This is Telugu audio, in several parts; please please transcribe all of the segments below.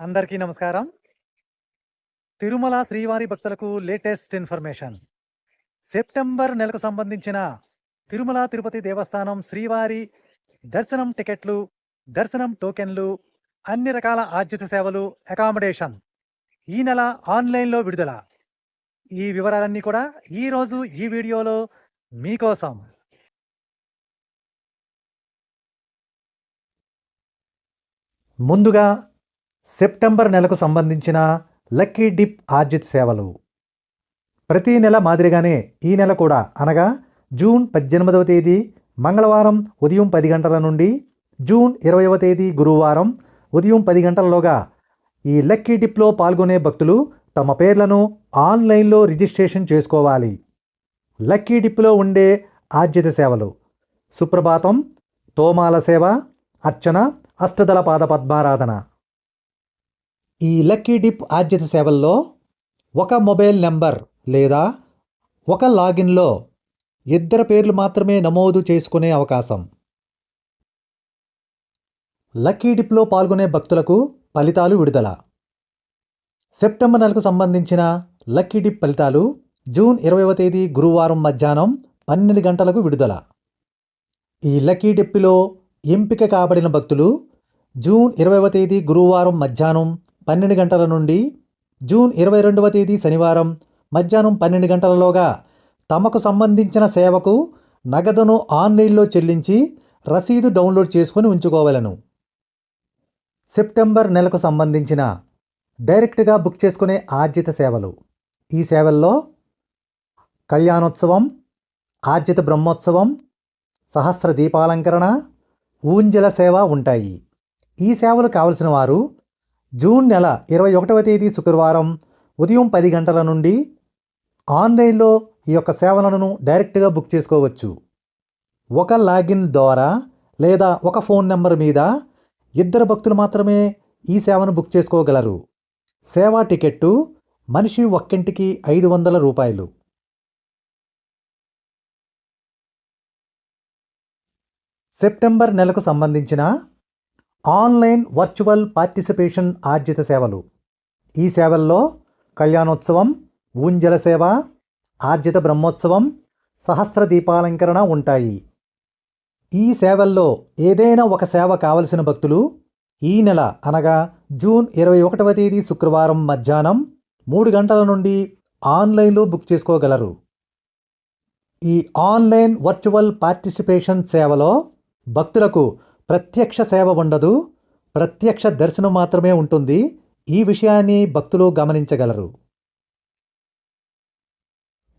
అందరికీ నమస్కారం. తిరుమల శ్రీవారి భక్తులకు లేటెస్ట్ ఇన్ఫర్మేషన్. సెప్టెంబర్ నెలకు సంబంధించిన తిరుమల తిరుపతి దేవస్థానం శ్రీవారి దర్శనం టికెట్లు దర్శనం టోకెన్లు అన్ని రకాల ఆర్జిత సేవలు అకామిడేషన్ ఈ నెల ఆన్లైన్లో విడుదల. ఈ వివరాలన్నీ కూడా ఈరోజు ఈ వీడియోలో మీకోసం. ముందుగా సెప్టెంబర్ నెలకు సంబంధించిన లక్కీ డిప్ ఆర్జిత్ సేవలు. ప్రతి నెల మాదిరిగానే ఈ నెల కూడా అనగా జూన్ పద్దెనిమిదవ తేదీ మంగళవారం ఉదయం పది గంటల నుండి జూన్ ఇరవైవ తేదీ గురువారం ఉదయం పది గంటలలోగా ఈ లక్కీ డిప్లో పాల్గొనే భక్తులు తమ పేర్లను ఆన్లైన్లో రిజిస్ట్రేషన్ చేసుకోవాలి. లక్కీ డిప్లో ఉండే ఆర్జిత సేవలు సుప్రభాతం తోమాల సేవ అర్చన అష్టదళ పాద పద్మారాధన ఈ లక్కీ డిప్ ఆర్జిత సేవల్లో ఒక మొబైల్ నెంబర్ లేదా ఒక లాగిన్లో ఇద్దరు పేర్లు మాత్రమే నమోదు చేసుకునే అవకాశం. లక్కీ డిప్లో పాల్గొనే భక్తులకు ఫలితాలు విడుదల. సెప్టెంబర్ నెలకు సంబంధించిన లక్కీ డిప్ ఫలితాలు జూన్ ఇరవైవ తేదీ గురువారం మధ్యాహ్నం పన్నెండు గంటలకు విడుదల. ఈ లక్కీ డిప్లో ఎంపిక కాబడిన భక్తులు జూన్ ఇరవైవ తేదీ గురువారం మధ్యాహ్నం పన్నెండు గంటల నుండి జూన్ ఇరవై రెండవ తేదీ శనివారం మధ్యాహ్నం పన్నెండు గంటలలోగా తమకు సంబంధించిన సేవకు నగదును ఆన్లైన్లో చెల్లించి రసీదు డౌన్లోడ్ చేసుకొని ఉంచుకోవలను. సెప్టెంబర్ నెలకు సంబంధించిన డైరెక్ట్గా బుక్ చేసుకునే ఆర్జిత సేవలు. ఈ సేవల్లో కళ్యాణోత్సవం ఆర్జిత బ్రహ్మోత్సవం సహస్ర దీపాలంకరణ ఊంజల సేవ ఉంటాయి. ఈ సేవలు కావలసిన వారు జూన్ నెల ఇరవై ఒకటవ తేదీ శుక్రవారం ఉదయం పది గంటల నుండి ఆన్లైన్లో ఈ యొక్క సేవలను డైరెక్ట్గా బుక్ చేసుకోవచ్చు. ఒక లాగిన్ ద్వారా లేదా ఒక ఫోన్ నెంబర్ మీద ఇద్దరు భక్తులు మాత్రమే ఈ సేవను బుక్ చేసుకోగలరు. సేవా టికెట్టు మనిషి ఒక్కింటికి ఐదు వందల రూపాయలు. సెప్టెంబర్ నెలకు సంబంధించిన ఆన్లైన్ వర్చువల్ పార్టిసిపేషన్ ఆర్జిత సేవలు. ఈ సేవల్లో కళ్యాణోత్సవం ఊంజల సేవ ఆర్జిత బ్రహ్మోత్సవం సహస్ర దీపాలంకరణ ఉంటాయి. ఈ సేవల్లో ఏదైనా ఒక సేవ కావలసిన భక్తులు ఈ నెల అనగా జూన్ ఇరవై ఒకటవ తేదీ శుక్రవారం మధ్యాహ్నం మూడు గంటల నుండి ఆన్లైన్లో బుక్ చేసుకోగలరు. ఈ ఆన్లైన్ వర్చువల్ పార్టిసిపేషన్ సేవలో భక్తులకు ప్రత్యక్ష సేవ ఉండదు ప్రత్యక్ష దర్శనం మాత్రమే ఉంటుంది. ఈ విషయాన్ని భక్తులు గమనించగలరు.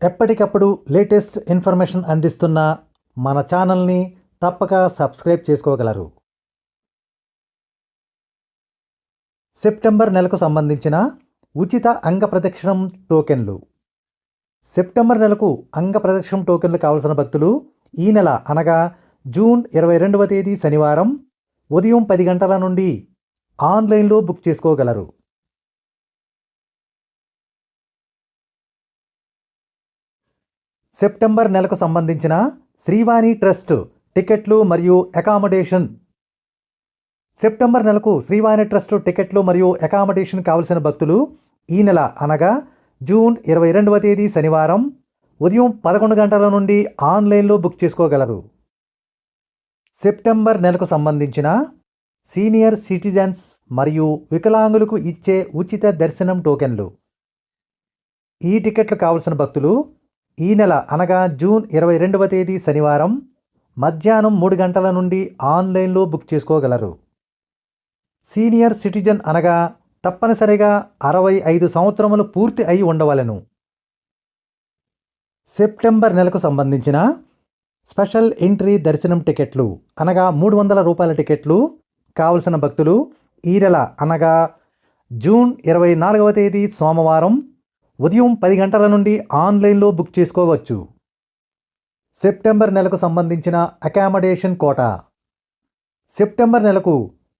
ఎప్పటికప్పుడు లేటెస్ట్ ఇన్ఫర్మేషన్ అందిస్తున్న మన ఛానల్ని తప్పక సబ్స్క్రైబ్ చేసుకోగలరు. సెప్టెంబర్ నెలకు సంబంధించిన ఉచిత అంగ ప్రదక్షిణం టోకెన్లు. సెప్టెంబర్ నెలకు అంగ ప్రదక్షిణం టోకెన్లు కావలసిన భక్తులు ఈ నెల అనగా జూన్ ఇరవై రెండవ తేదీ శనివారం ఉదయం పది గంటల నుండి ఆన్లైన్లో బుక్ చేసుకోగలరు. సెప్టెంబర్ నెలకు సంబంధించిన శ్రీవాణి ట్రస్ట్ టికెట్లు మరియు అకామిడేషన్. సెప్టెంబర్ నెలకు శ్రీవాణి ట్రస్ట్ టికెట్లు మరియు అకామిడేషన్ కావలసిన భక్తులు ఈ నెల అనగా జూన్ ఇరవై రెండవ తేదీ శనివారం ఉదయం పదకొండు గంటల నుండి ఆన్లైన్లో బుక్ చేసుకోగలరు. సెప్టెంబర్ నెలకు సంబంధించిన సీనియర్ సిటిజన్స్ మరియు వికలాంగులకు ఇచ్చే ఉచిత దర్శనం టోకెన్లు. ఈ టికెట్లు కావలసిన భక్తులు ఈ నెల అనగా జూన్ ఇరవై రెండవ తేదీ శనివారం మధ్యాహ్నం మూడు గంటల నుండి ఆన్లైన్లో బుక్ చేసుకోగలరు. సీనియర్ సిటిజన్ అనగా తప్పనిసరిగా అరవై ఐదు సంవత్సరములు పూర్తి అయి ఉండవలెను. సెప్టెంబర్ నెలకు సంబంధించిన స్పెషల్ ఎంట్రీ దర్శనం టికెట్లు అనగా మూడు వందల రూపాయల టికెట్లు కావలసిన భక్తులు ఈ నెల అనగా జూన్ ఇరవై నాలుగవ తేదీ సోమవారం ఉదయం పది గంటల నుండి ఆన్లైన్లో బుక్ చేసుకోవచ్చు. సెప్టెంబర్ నెలకు సంబంధించిన అకామిడేషన్ కోట. సెప్టెంబర్ నెలకు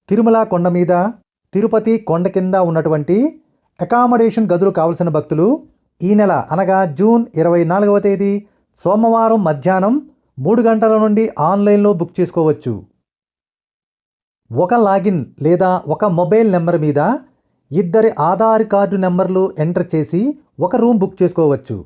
తిరుమల కొండ మీద తిరుపతి కొండ కింద ఉన్నటువంటి అకామిడేషన్ గదులు కావలసిన భక్తులు ఈ నెల అనగా జూన్ ఇరవై నాలుగవ తేదీ సోమవారం మధ్యాహ్నం మూడు గంటల నుండి ఆన్లైన్లో బుక్ చేసుకోవచ్చు. ఒక లాగిన్ లేదా ఒక మొబైల్ నెంబర్ మీద ఇద్దరి ఆధార్ కార్డు నెంబర్లు ఎంటర్ చేసి ఒక రూమ్ బుక్ చేసుకోవచ్చు.